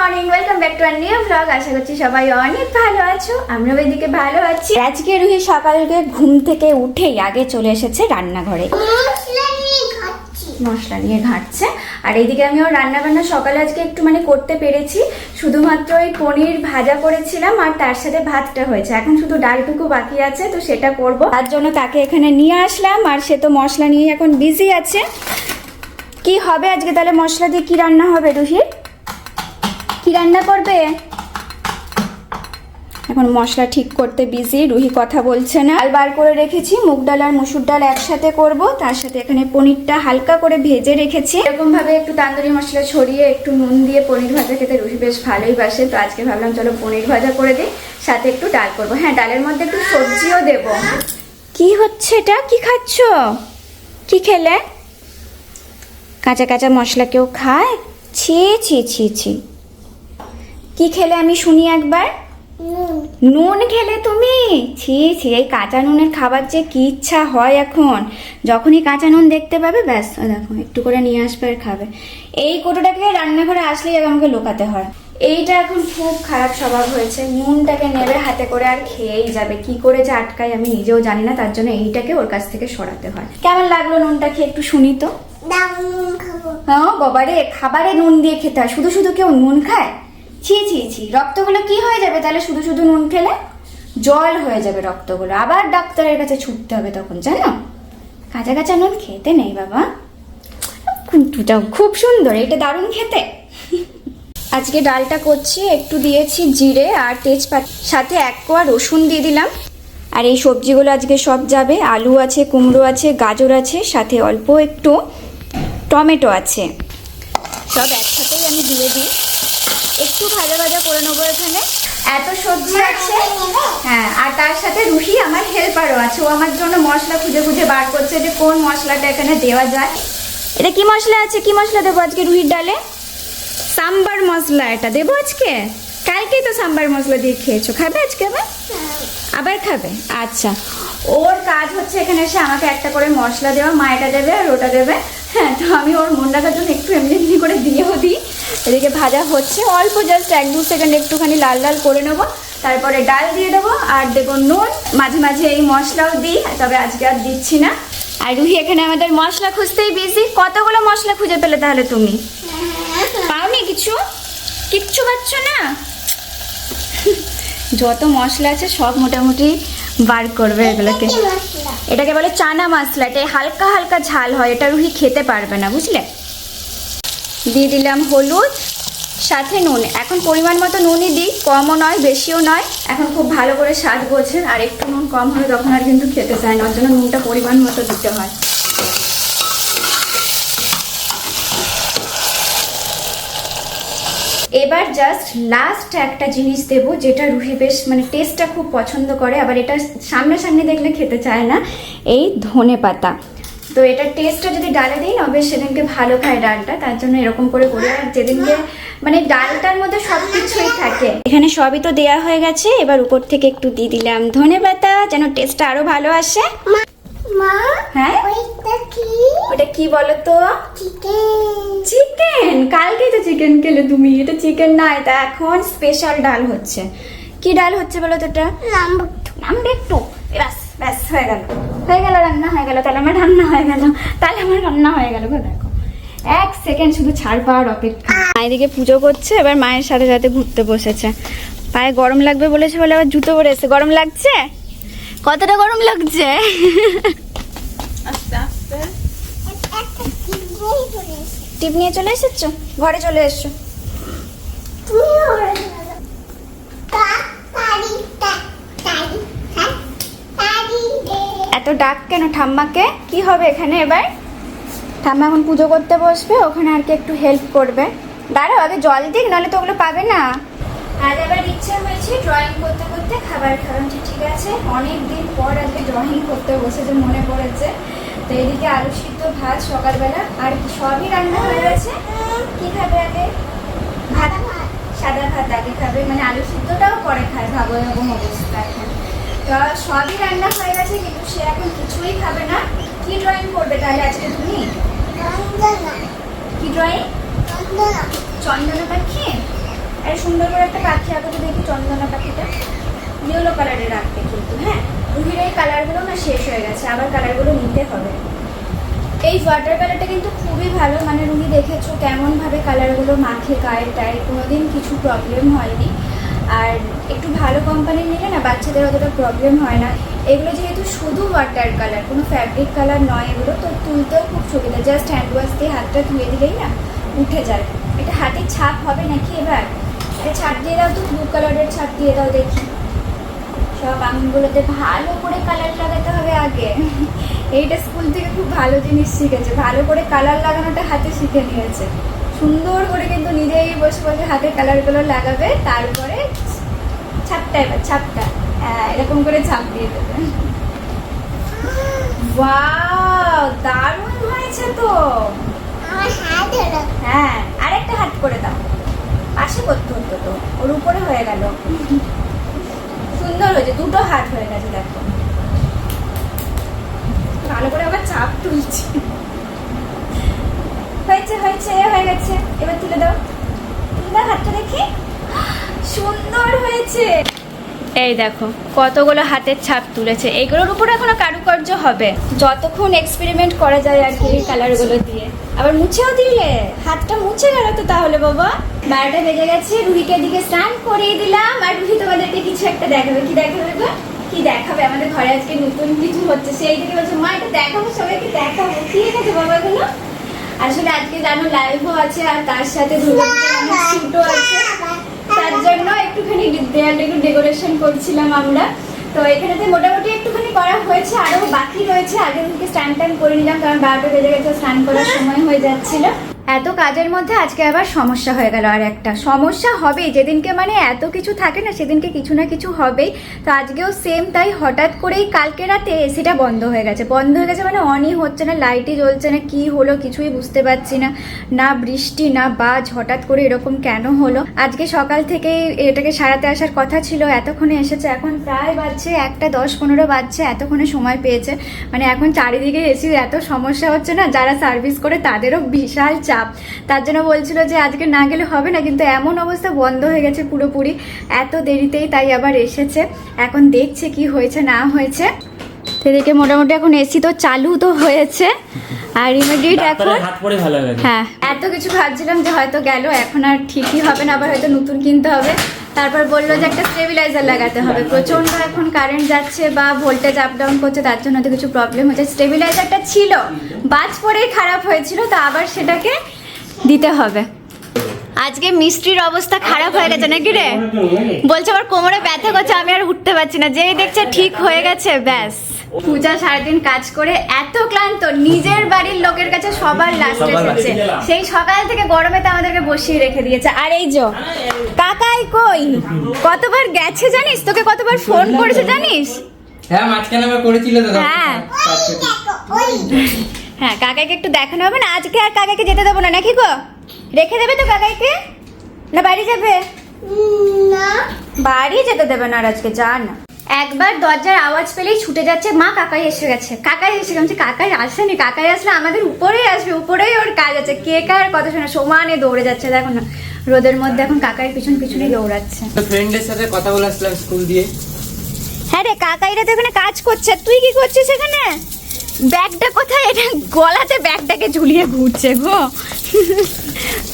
Morning welcome back to our new blog আশা করছি সবাই অনেক ভালো আছো। আমরাও এদিকে ভালো আছি। আজকে রুহি সকালে ঘুম থেকে উঠেই আগে চলে এসেছে রান্নাঘরে। মশলা নিয়ে ঘাটছে। আর এইদিকে আমি ওর রান্না বান্না সকালে আজকে একটু মানে করতে পেরেছি। শুধুমাত্র ওই পনির ভাজা করেছিলাম আর তার সাথে ভাতটা হয়েছে। এখন শুধু ডালটুকু বাকি আছে তো সেটা করব। তার জন্য তাকে এখানে নিয়ে আসলাম আর সে তো মশলা নিয়ে এখন বিজি আছে। কি হবে আজকে তাহলে? মশলা দিয়ে কি রান্না হবে রুহি কি রান্না করবে? এখন মশলা ঠিক করতে বিজি রুহি কথা বলছে না। ডাল বার করে রেখেছি, মুগ ডাল আর মুসুর ডাল একসাথে করব। তার সাথে এখানে পনিরটা হালকা করে ভেজে রেখেছি। এরকম ভাবে একটু তান্দুরি মশলা ছড়িয়ে একটু নুন দিয়ে পনির ভাজা খেতে রুহি বেশ ভালোই বাসে। তো আজকে ভাবলাম চলো পনির ভাজা করে দিই, সাথে একটু ডাল করব। হ্যাঁ ডালের মধ্যে একটু সবজিও দেব। কি হচ্ছে এটা? কি খাচ্ছ? কি খেলে? কাঁচা কাঁচা মশলা কেউ খায়? ছি ছি ছি ছি। কি খেলে আমি শুনি একবার? নুন। খেলে তুমি? ছি ছি এই কাঁচা নুনের খাবার যে কি ইচ্ছা হয় এখন। যখনই কাঁচা নুন দেখতে পাবে ব্যাস দেখো একটু করে নিয়ে আসবে আর খাবে। এই কোটোটাকে রান্নাঘরে আসলেই আমাকে লোকাতে হয়। এইটা এখন খুব খারাপ স্বভাব হয়েছে। নুনটাকে নেবে হাতে করে আর খেয়েই যাবে। কি করে যে আটকায় আমি নিজেও জানি না তার জন্য এইটাকে ওর কাছ থেকে সরাতে হয়। কেমন লাগল নুনটা খেয়ে একটু শুনি তো? হ্যাঁ বাবারে খাবারে নুন দিয়ে খেতে হয়। শুধু শুধু কেউ নুন খায়? ছি ছি ছি, রক্তগুলো কি হয়ে যাবে? তাহলে শুধু শুধু নুন খেলে জল হয়ে যাবে রক্তগুলো। আবার ডাক্তারের কাছে ছুটতে হবে তখন, জানো? কাঁচা কাঁচা নুন খেতে নেই, বাবা। কুন্টুটাও খুব সুন্দর, এটা দারুণ খেতে। আজকে ডালটা করছি, একটু দিয়েছি জিরে আর তেজপাত, সাথে এক কোয়া রসুন দিয়ে দিলাম। আর এই সবজিগুলো আজকে সব যাবে। আলু আছে, কুমড়ো আছে, গাজর আছে, সাথে অল্প একটু টমেটো আছে। সব একসাথেই আমি দিয়ে দিই। একটু ভাজা ভাজা করে নেব এখানে। এত সবজি আছে হ্যাঁ আর তার সাথে রুহি আমার হেল্পারও আছে। ও আমার জন্য মশলা খুঁজে খুঁজে বার করছে যে কোন মশলাটা এখানে দেওয়া যায়। এটা কি মশলা আছে? কি মশলা দেবো আজকে রুহির ডালে? সাম্বার মশলা এটা দেবো আজকে? কালকেই তো সাম্বার মশলা দিয়ে খেয়েছো। খাবে আজকে আবার? আবার খাবে? আচ্ছা। ওর কাজ হচ্ছে এখানে এসে আমাকে একটা করে মশলা দেওয়া, মা এটা দেবে আর ওটা দেবে। হ্যাঁ তো আমি ওর মন রাখার জন্য একটু এমনি এমনি করে দিয়েও দিই। এদিকে ভাজা হচ্ছে, অল্প জাস্ট এক দু সেকেন্ড একটুখানি লাল লাল করে নেব। তারপরে ডাল দিয়ে দেবো আর দেবো নুন। মাঝে মাঝে এই মশলাও দিই, তবে আজকে আর দিচ্ছি না। আর রুহি এখানে আমাদের মশলা খুঁজতেই বিজি কতগুলো মশলা খুঁজে পেলে তাহলে তুমি? পাওনি কিছু? কিচ্ছু পাচ্ছ না? যত মশলা আছে সব মোটামুটি বার করবে এগুলোকে। এটাকে বলে চানা মশলা। এটা হালকা হালকা ঝাল হয়, এটা রুহি খেতে পারবে না, বুঝলে? দিয়ে দিলাম হলুদ, সাথে নুন। এখন পরিমাণ মতো নুনই দিই, কমও নয়, বেশিও নয়। এখন খুব ভালো করে স্বাদ বোঝে, আর একটু নুন কম হলে তখন আর কিন্তু খেতে চায় না, ওর জন্য নুনটা পরিমাণ মতো দিতে হয়। এবার জাস্ট লাস্ট একটা জিনিস দেব, যেটা রুহি বেশ মানে টেস্টটা খুব পছন্দ করে, আবার এটা সামনাসামনি দেখলে খেতে চায় না, এই ধনে পাতা। তো এটার টেস্টটা যদি ডালে দিই, না বেশ সেদিনকে ভালো খায় ডালটা, তার জন্য এরকম করে করি আর যেদিনকে মানে ডালটার মধ্যে সব কিছুই থাকে। এখানে সবই তো দেয়া হয়ে গেছে, এবার উপর থেকে একটু দিয়ে দিলাম ধনে পাতা, যেন টেস্টটা আরও ভালো আসে। মা হ্যাঁ? ওইটা কি? ওটা কি বলো তো চিকেন। চিকেন? কালকে তো চিকেন খেলে তুমি। এটা চিকেন না এটা এখন স্পেশাল ডাল হচ্ছে। কি ডাল হচ্ছে বলো তো এটা? নামটা একটু ব্যাস ব্যাস হয়ে গেল। হয়ে গেল রান্না হয়ে গেল। তাহলে আমার রান্না হয়ে গেল। তাহলে আমার রান্না হয়ে গেল গো দেখো। এক সেকেন্ড শুধু ছাড় পাওয়ার অপেক্ষা। এদিকে পুজো করছে এবার মায়ের সাথে সাথে ঘুরতে বসেছে। পায়ে গরম লাগবে বলেছে বলে আবার জুতো পরে এসে গরম লাগছে? কতটা গরম লাগছে? টিপ নিয়ে চলে এসেছ? ঘরে চলে এসছো। হ্যাঁ এত ডাক কেন ঠাম্মাকে? কি হবে এখানে এবার? ঠাম্মা এখন পুজো করতে বসবে ওখানে আর কি একটু হেল্প করবে। দাঁড়াও আগে জল দিক নাহলে তো ওগুলো পাবে না। আজ আবার ইচ্ছে হয়েছে ড্রয়িং করতে করতে খাবার খাওয়ান ঠিক আছে। অনেক দিন পর আজকে ড্রয়িং করতে বসেছে মনে পড়েছে। তো এদিকে আলু সিদ্ধ ভাত সকালবেলা। আর কি সবই রান্না হয়ে গেছে? কি খাবে আগে? ভাত? সাদা ভাত আগে খাবে। মানে আলু সিদ্ধটাও পরে খায় ভাবো এরকম অবস্থা এখন। তো সবই রান্না হয়ে গেছে কিন্তু সে এখন কিছুই খাবে না। কি ড্রয়িং করবে তাহলে আজকে তুমি? কি ড্রয়িং চন্দনা পাখি? আর সুন্দর করে একটা পাখি আঁকো দেখি চন্দনা পাখিটা। ইয়েলো কালারের রাখবে কিন্তু হ্যাঁ? রুহির এই কালারগুলো না শেষ হয়ে গেছে, আবার কালারগুলো নিতে হবে। এই ওয়াটার কালারটা কিন্তু খুবই ভালো মানে রুহি দেখেছ কেমনভাবে কালারগুলো মাখে, গায়ে টায়ে কোনোদিন কিছু প্রবলেম হয়নি। আর একটু ভালো কোম্পানির নিলে না বাচ্চাদের অতটা প্রবলেম হয় না। এগুলো যেহেতু শুধু ওয়াটার কালার কোনো ফ্যাব্রিক কালার নয় এগুলো, তো তুলতেও খুব সুবিধা। জাস্ট হ্যান্ড ওয়াশ দিয়ে হাতটা ধুয়ে দিলেই না উঠে যায়। এটা হাতের ছাপ হবে নাকি এবার? ছাপ দিয়ে দাও তো ব্লু কালারের ছাপ দিয়ে দাও দেখি। সব আঙুলগুলোতে ভালো করে কালার লাগাতে হবে আগে। এইটা স্কুল থেকে খুব ভালো জিনিস শিখেছে। ভালো করে কালার লাগানোটা হাতে শিখে নিয়েছে। সুন্দর করে কিন্তু নিজেই বসে বসে হাতে কালারগুলো লাগাবে তারপরে ছাপটা এবার ছাপটা হ্যাঁ এরকম করে ছাপ দিয়ে দেবে। দারুণ হয়েছে তো। হ্যাঁ আরেকটা হাত করে দাও। পাশে করতে হতো তো, ওর উপরে হয়ে গেল। সুন্দর হয়েছে, দুটো হাত হয়ে গেছে, দেখো। ভালো করে আবার চাপ তুলছি। হয়েছে হয়েছে হয়ে গেছে। এবার তুলে দাও। তুলে দাও হাতটা দেখি। সুন্দর হয়েছে। এই দেখো, কতগুলো হাতের ছাপ তুলেছে। এইগুলোর উপর এখনও কারুকার্য হবে। যতক্ষণ এক্সপেরিমেন্ট করা যায় আর কি কালারগুলো দিয়ে। আবার মুছেও দিলে, হাতটা মুছে গেল তো তাহলে বাবা। বারোটা বেজে গেছে, রুহিকে দিকে স্নান করিয়ে দিলাম। আর রুহি তোমাদেরকে কিছু একটা দেখাবে। কি দেখাবে গো কি দেখাবে? আমাদের ঘরে আজকে নতুন কিছু হচ্ছে। সেই থেকে বলছে, মা, এটা দেখাবো, সবাইকে দেখাবো। কি আছে বাবা এগুলো? আসলে আজকে জানো লাইভও আছে, আর তার সাথে আছে। তার জন্য একটুখানি দেয়ালটা একটু ডেকোরেশন করছিলাম আমরা। তো এখানেতে মোটামুটি একটুখানি করা হয়েছে আরও বাকি রয়েছে। আগে থেকে স্ট্যান্ড ট্যান করে নিলাম, কারণ বারোটা বেজে গেছে, স্নান করার সময় হয়ে যাচ্ছিল। এত কাজের মধ্যে আজকে আবার সমস্যা হয়ে গেল আর একটা। সমস্যা হবেই, যেদিনকে মানে এত কিছু থাকে না, সেদিনকে কিছু না কিছু হবেই। তো আজকেও সেম তাই হঠাৎ করেই কালকে রাতে এসিটা বন্ধ হয়ে গেছে। বন্ধ হয়ে গেছে মানে অনই হচ্ছে না লাইটই জ্বলছে না, কি হলো কিছুই বুঝতে পারছি না। না বৃষ্টি, না বাজ, হঠাৎ করে এরকম কেন হলো? আজকে সকাল থেকেই এটাকে সারাতে আসার কথা ছিল, এতক্ষণে এসেছে, এখন প্রায় বাজছে একটা, দশ পনেরো বাজছে, এতক্ষণে সময় পেয়েছে। মানে এখন চারিদিকে এসির এত সমস্যা হচ্ছে না, যারা সার্ভিস করে তাদেরও বিশাল চাপ। তার জন্য বলছিল যে আজকে না গেলে হবে না কিন্তু এমন অবস্থা বন্ধ হয়ে গেছে পুরোপুরি। এত দেরিতেই তাই আবার এসেছে। এখন দেখছে কি হয়েছে না হয়েছে। সেদিকে মোটামুটি এখন এসি তো চালু তো হয়েছে। আর ইমিডিয়েট এখন হ্যাঁ। এত কিছু ভাবছিলাম যে হয়তো গেল এখন আর ঠিকই হবে না আবার হয়তো নতুন কিনতে হবে। তারপর বলল যে একটা স্টেবিলাইজার লাগাতে হবে। প্রচণ্ড এখন কারেন্ট যাচ্ছে বা ভোল্টেজ আপ ডাউন করছে, তার জন্য তো কিছু প্রবলেম হচ্ছে। স্টেবিলাইজারটা ছিল, বাজ পরেই খারাপ হয়েছিল, তো আবার সেটাকে দিতে হবে। আজকে মিস্ত্রির অবস্থা খারাপ হয়ে গেছে নাকি রে? বলছে, আমার কোমরে ব্যথা করছে, আমি আর উঠতে পারছি না। যেই দেখছে ঠিক হয়ে গেছে, ব্যাস। পূজা সারাদিন কাজ করে এত ক্লান্ত নিজের বাড়ির লোকের কাছে সবার লাস্ট এসেছে। সেই সকাল থেকে গরমে তো আমাদেরকে বসিয়ে রেখে দিয়েছে। আর এই যো কাকাই কই? কতবার গেছে জানিস? তোকে কতবার ফোন করেছে জানিস? হ্যাঁ মাঝখানে আবার করেছিল তো হ্যাঁ। হ্যাঁ কাকাইকে একটু দেখানো হবে না? আজকে আর কাকাইকে যেতে দেবো না নাকি গো? রেখে দেবে তো কাকাইকে? না বাড়ি যাবে? না। বাড়ি যেতে দেবে না আর আজকে যা না। একবার দরজার আওয়াজ পেলেই ছুটে যাচ্ছে মা কাকাই এসে গেছে। কাকাই এসে গেছে কাকাই আসেনি কাকাই আসলে আমাদের উপরেই আসবে উপরেই ওর কাজ আছে। কে কার কথা শোনা সমানে দৌড়ে যাচ্ছে দেখো না। রোদের মধ্যে এখন কাকাই পিছন পিছনেই দৌড়াচ্ছে। ফ্রেন্ডের সাথে কথা বলে আসলাম স্কুল দিয়ে। হ্যাঁ রে কাকাইরা তো এখানে কাজ করছে। তুই কি করছিস এখানে? ব্যাগটা কোথায়? এটা গলাতে ব্যাগটাকে ঝুলিয়ে ঘুরছে গো।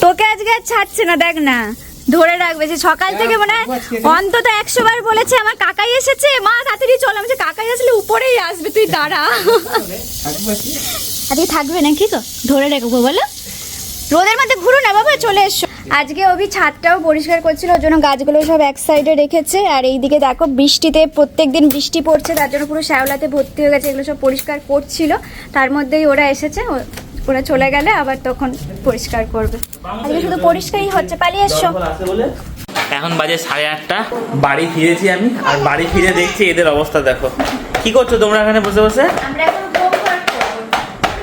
তোকে আজকে আর ছাড়ছে না দেখ না। ধরে রাখবে যে সকাল থেকে মানে হয় অন্তত একশো বার বলেছে আমার কাকাই এসেছে মা তাড়াতাড়ি চল। আমি কাকাই আসলে উপরেই আসবে তুই দাঁড়া। আজকে? থাকবে নাকি তো ধরে রাখব বলো। রোদের মধ্যে ঘুরো না বাবা চলে এসো। আজকে অভি ছাদটাও পরিষ্কার করছিল ওর জন্য গাছগুলো সব এক সাইডে রেখেছে। আর এইদিকে দেখো বৃষ্টিতে প্রত্যেক দিন বৃষ্টি পড়ছে তার জন্য পুরো শ্যাওলাতে ভর্তি হয়ে গেছে এগুলো সব পরিষ্কার করছিল। তার মধ্যেই ওরা এসেছে ওরা চলে গেলে আবার তখন পরিষ্কার করবে। আজকে শুধু পরিষ্কারই হচ্ছে পালিয়ে এসছো এখন বাজে সাড়ে আটটা। বাড়ি ফিরেছি আমি আর বাড়ি ফিরে দেখছি এদের অবস্থা দেখো। কি করছ তোমরা এখানে বসে বসে? আমরা এখন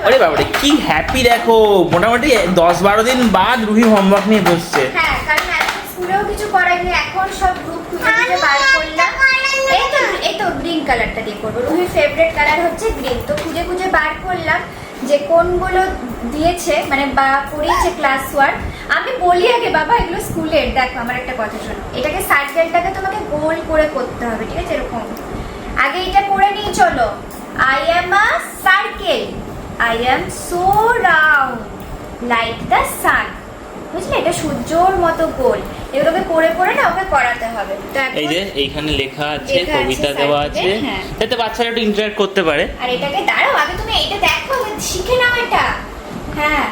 আরে বাবারে কি হ্যাপি দেখো। মোটামুটি দশ বারো দিন বাদ রুহি হোমওয়ার্ক নিয়ে বসছে। হ্যাঁ কারণ এখন স্কুলেও কিছু করাইনি এখন সব গ্রুপ খুঁজে খুঁজে বার করলাম। এই তো এই তো গ্রিন কালারটা দিয়ে করব। রুহির ফেভারিট কালার হচ্ছে গ্রিন তো খুঁজে খুঁজে বার করলাম। যে কোনগুলো দিয়েছে মানে বা করিয়েছে ক্লাস ওয়ার্ক আমি বলি আগে, বাবা, এগুলো স্কুলের দেখো আমার একটা কথা শোনো। এটাকে সার্কেলটাকে তোমাকে গোল করে করতে হবে, ঠিক আছে? এরকম। আগে এটা করে নিয়ে চলো। I am a circle I am so round like the sun বুঝলে? এটা সূর্যর মতো গোল। এগুলোকে করে করে না ওকে করাতে হবে। তো এই যে এইখানে লেখা আছে কবিতা দেওয়া আছে। হ্যাঁ। যাতে বাচ্চারা একটু ইন্টারেক্ট করতে পারে। আর এটাকে দাঁড়াও আগে তুমি এটা দেখো শিখে নাও এটা। হ্যাঁ।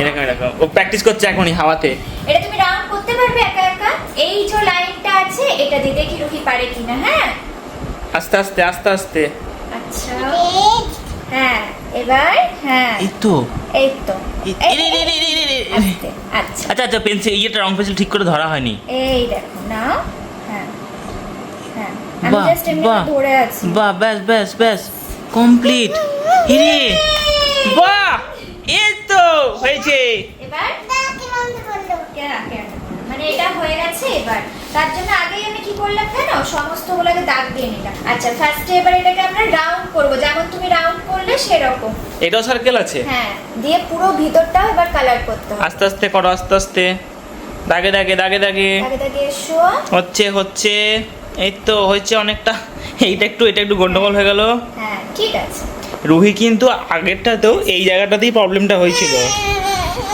এরকম এরকম। ও প্র্যাকটিস করছে এখনই হাওয়াতে। এটা তুমি রাউন্ড করতে পারবে একা একা। এই যে লাইনটা আছে এটা দিয়ে দেখি রুহি পারে কিনা হ্যাঁ? আস্তে আস্তে আস্তে আস্তে। আচ্ছা। হ্যাঁ আচ্ছা। আচ্ছা আচ্ছা পেন্সিল ইয়েটা রং পেন্সিল ঠিক করে ধরা হয়নি। এই দেখো নাও। বাহ ব্যাস ব্যাস ব্যাস। কমপ্লিট। হিরে। বাহ এই তো হয়েছে। এবার? তার জন্য আগেই আমি কি করলাম জানো? সমস্তগুলোকে দাগ দিয়ে নিলাম। আচ্ছা ফার্স্টে এবার এটাকে আমরা রাউন্ড করব। যেমন তুমি রাউন্ড করলে সেরকম। এটাও সার্কেল আছে? হ্যাঁ দিয়ে পুরো ভিতরটাও এবার কালার করতে হবে। আস্তে আস্তে করো আস্তে আস্তে। দাগে দাগে দাগে দাগে। আগে থেকে এসো। হচ্ছে হচ্ছে। এই তো হয়েছে অনেকটা। এইটা একটু এটা একটু গন্ডগোল হয়ে গেল। হ্যাঁ ঠিক আছে। রুহি কিন্তু আগেরটাতেও এই জায়গাটাতেই প্রবলেমটা হয়েছিল।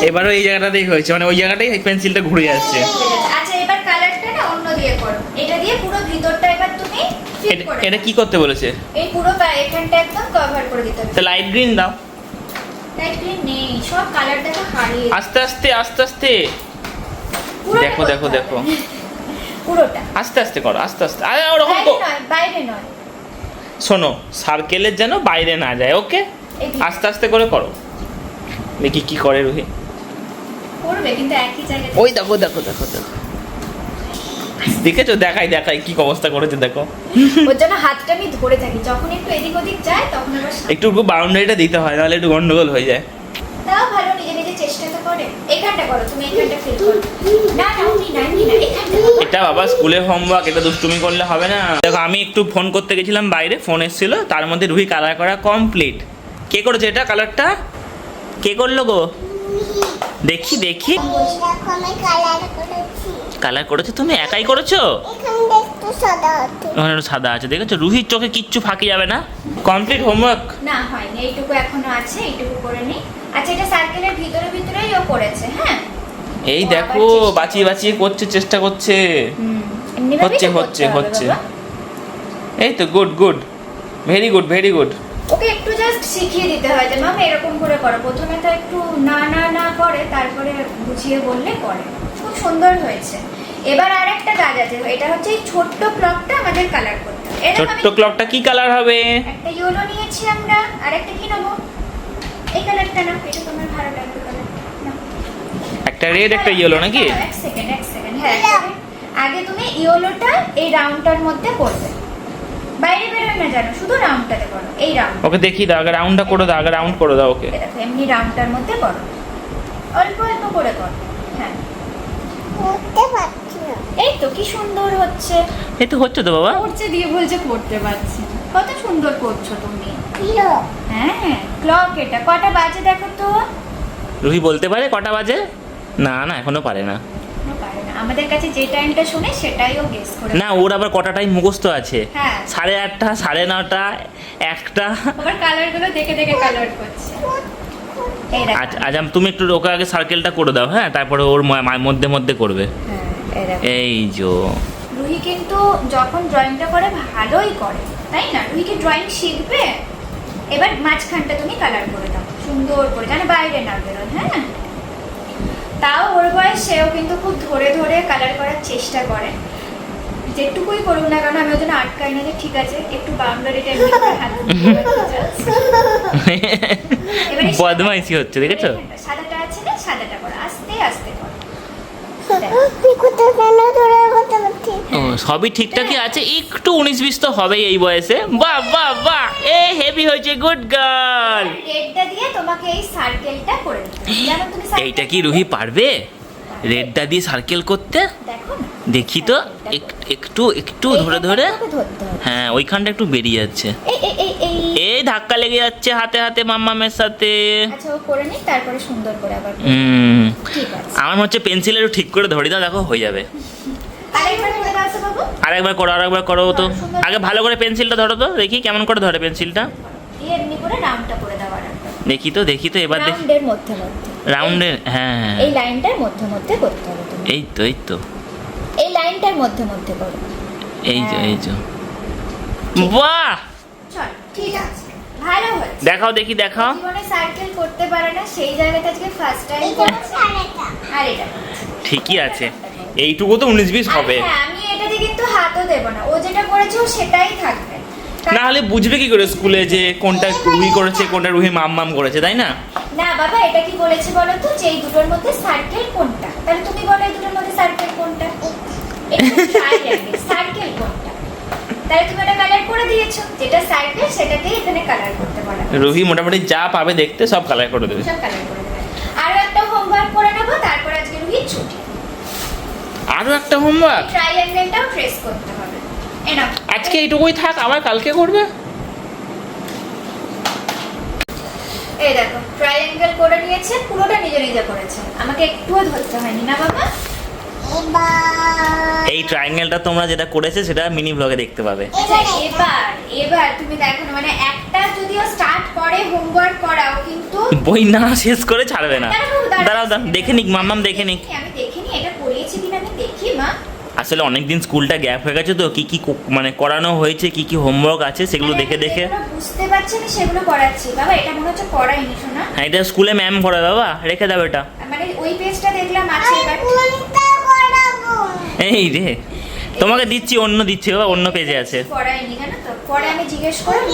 এবারও এই জায়গাটাতেই হয়েছে। মানে ওই জায়গাটাই পেন্সিলটা ঘুরে যাচ্ছে ঠিক আছে। আচ্ছা এবার কালারটা না অন্য দিয়ে করো এটা দিয়ে পুরো ভিতরটা এবার তুমি ফিট এটা- করে এটা কি করতে বলেছে? এই পুরো এখানটা একদম কভার করে দিতে হবে। তো লাইট গ্রিন দাও। লাইট গ্রিন নেই সব কালার দেখো হারিয়ে আস্তে আস্তে আস্তে আস্তে। দেখো, দেখো, দেখো। পুরোটা। আস্তে আস্তে করো আস্তে আস্তে। আরে ওরকম তো বাইরে নয়। শোনো সার্কেলের যেন বাইরে না যায় ওকে আস্তে আস্তে করে করো। দেখি কি করে রুহি। করবে কিন্তু একই জায়গায় ওই দেখো দেখো দেখো দেখো। দেখেছ? দেখাই দেখাই কি অবস্থা করেছে দেখো। ওর জন্য হাতটা আমি ধরে থাকি। যখন একটু এদিক ওদিক যায় তখন আবার সামনে। একটু বাউন্ডারিটা দিতে হয় নাহলে একটু গন্ডগোল হয়ে যায়। তাও ভালো নিজে নিজে চেষ্টা তো করে। এখানটা করো তুমি এখানটা ফিল করো। না না উনি না উনি না এখানটা এটা বাবা স্কুলের হোমওয়ার্ক এটা দুষ্টুমি করলে হবে না। দেখো আমি একটু ফোন করতে গেছিলাম বাইরে ফোন এসেছিল তার মধ্যে রুহি কালার করা কমপ্লিট কে করেছে এটা কালারটা কে করল গো? দেখি দেখি। দেখো আমি কালার করেছি। কালার করেছ? তুমি একাই করেছ? এখানটা সাদা আছে। ওখানে সাদা আছে দেখেছ? রুহির চোখে কিচ্ছু ফাঁকি যাবে না? কমপ্লিট হোমওয়ার্ক না হয়নি এইটুকু এখনও আছে এইটুকু করে নি আচ্ছা এটা সার্কেলের ভিতরে ভিতরেই ও করেছে হ্যাঁ? এই দেখো বাঁচিয়ে বাঁচিয়ে করছে চেষ্টা করছে। হচ্ছে, হচ্ছে, হচ্ছে। এই তো good good very good very good okay একটু জাস্ট শিখিয়ে দিতে হয় যে ম্যাম এরকম করে করো। প্রথমে তো একটু না না না করে তারপরে বুঝিয়ে বললে করে। খুব সুন্দর হয়েছে। এবার আর একটা কাজ আছে এটা হচ্ছে এই ছোট্ট ক্লকটা আমাদের কালার করতে হবে। ছোট্ট ক্লকটা কি কালার হবে? একটা ইয়েলো নিয়েছি আমরা আর একটা কি নেব? এই কালারটা না এটা তোমার ভালো লাগবে কালার একটা রেড একটা ইয়েলো নাকি? এক সেকেন্ড এক সেকেন্ড হ্যাঁ আগে- আগে তুমি ইয়েলোটা এই রাউন্ডটার মধ্যে করবে। বাইরে বেরোয় না জানো শুধু রাউন্ডটাতে করো এই রাউন্ড ওকে দেখি দাও আগে রাউন্ডটা করে দাও আগে রাউন্ড করে দাও ওকে। দেখো এমনি রাউন্ডটার মধ্যে করো। অল্প অল্প করে করো হ্যাঁ। করতে পারছি না। এই তো কি সুন্দর হচ্ছে। এই তো হচ্ছে তো বাবা। করছে দিয়ে বলছে করতে পারছি। কত সুন্দর করছ তুমি। হ্যাঁ ক্লক এটা। কটা বাজে দেখো তো? রুহি বলতে পারে কটা বাজে? না না এখনও পারে না। আমাদের কাছে যে টাইমটা শুনে সেটাই গেস করে না ওর আবার কটা টাইম মুখস্থ আছে? হ্যাঁ। সাড়ে আটটা সাড়ে নটা একটা। আবার কালার দেখে দেখে কালার করছে। আজ আজ তুমি একটু ওকে আগে সার্কেলটা করে দাও হ্যাঁ? তারপরে ওর মধ্যে মধ্যে করবে। হ্যাঁ এই যো রুহি কিন্তু যখন ড্রয়িংটা করে ভালোই করে তাই না? রুহি কি ড্রয়িং শিখবে। এবার মাঝখানটা তুমি কালার করে দাও। সুন্দর করে যেন বাইরে না বেরোয় হ্যাঁ? তাও ওর বয়স সেও কিন্তু খুব ধরে ধরে কালার করার চেষ্টা করে। যেটুকুই করুক না কেন আমি ওই জন্য আটকাই না যে ঠিক আছে একটু বাউন্ডারিটা বদমাইশি হচ্ছে দেখেছ? সাদাটা আছে না? সাদাটা করো আস্তে আস্তে করো দেখো। কোথাও কেন ধরে করতে পারছি ও সবই ঠিকঠাকই আছে। একটু উনিশ বিশ তো হবেই এই বয়সে। বাহ বাহ বাহ। এ হেভি হয়েছে গুড গার্ল। এইটা কি রুহি পারবে? রেডটা দিয়ে সার্কেল করতে? দেখো না। দেখি তো এক- একটু একটু ধরে ধরে। হ্যাঁ ওইখানটা একটু বেরিয়ে যাচ্ছে। এই ধাক্কা লেগে যাচ্ছে হাতে হাতে মাম্মামের সাথে। আচ্ছা আমার মনে হচ্ছে পেন্সিল একটু ঠিক করে ধরে দাও দেখো হয়ে যাবে। আরেকবার করে আরেকবার করো তো। আগে ভালো করে পেন্সিলটা ধরো তো দেখি কেমন করে ধরে পেন্সিলটা। দেখি তো দেখি তো এবার দেখি। রাউন্ডের হ্যাঁ হ্যাঁ। এই লাইনটার মধ্যে মধ্যে করতে হবে এই তো এই তো। এই লাইনটার মধ্যে মধ্যে করো। এই যে। এই যে। বাহ! চল ঠিক আছে। ভালো হয়েছে। দেখাও দেখি দেখাও। জীবনে সার্কেল করতে পারে না সেই জায়গাটা আজকে ফার্স্ট টাইম এটা করেছে। আর এটা ঠিকই আছে। এইটুকু তো উনিশ বিশ আর হবে হ্যাঁ আমি এটাতে কিন্তু হাতও দেব না। ও যেটা করেছে ও সেটাই থাকবে। না হলে বুঝবে কি করে স্কুলে যে কোনটা রুহি করেছে কোনটা রুহি মাম মাম করেছে তাই না? না বাবা এটা কি বলেছে বলো তো যে এই দুটোর মধ্যে সার্কেল কোনটা? তাহলে তুমি বলো এই দুটোর মধ্যে সার্কেল কোনটা? সার্কেল কোনটা তাহলে তুমি এটা কালার করে দিয়েছ যেটা সার্কেল সেটাকেই এখানে কালার করতে পারো রুহি মোটামুটি যা পাবে দেখতে সব কালার করে দেবে। সব কালার করে দেবে। আরও একটা হোমওয়ার্ক করে নেব তারপর আজকে রুহির ছুটি। আরও একটা হোমওয়ার্ক ট্রাইঅ্যাঙ্গেলটাও ট্রেস করতে হবে। আজকে এইটুকুই থাক আবার কালকে করবে? এই দেখো ট্রাইঅ্যাঙ্গেল করে নিয়েছে পুরোটা নিজে নিজে করেছে। আমাকে একটুও ধরতে হয়নি না বাবা? এই ট্রায়াঙ্গেলটা তোমরা যেটা করেছে সেটা মিনি ব্লগে দেখতে পাবে। এবার এবার তুমি দেখো মানে একটা যদিও স্টার্ট করে হোমওয়ার্ক করাও কিন্তু বই না শেষ করে ছাড়বে না। দাঁড়াও, দাঁড়াও। দেখে নিক মাম্মাম দেখে নিক। আমি দেখিনি এটা করিয়েছি কিনা আমি দেখি মা। আসলে অনেকদিন স্কুলটা গ্যাপ হয়ে গেছে তো কি কি কো- মানে করানো হয়েছে কি কি হোমওয়ার্ক আছে সেগুলো মানে দেখে দেখে। বুঝতে পারছি আমি সেগুলো করাচ্ছি। বাবা এটা মনে হচ্ছে করাইনি শোনা। হ্যাঁ এটা স্কুলে ম্যাম করে বাবা। রেখে দাও এটা। মানে ওই পেজটা দেখলাম আছে বাট এই রে তোমাকে দিচ্ছি অন্য দিচ্ছি অন্য পেজে আছে। পরে আমি জিজ্ঞেস করব।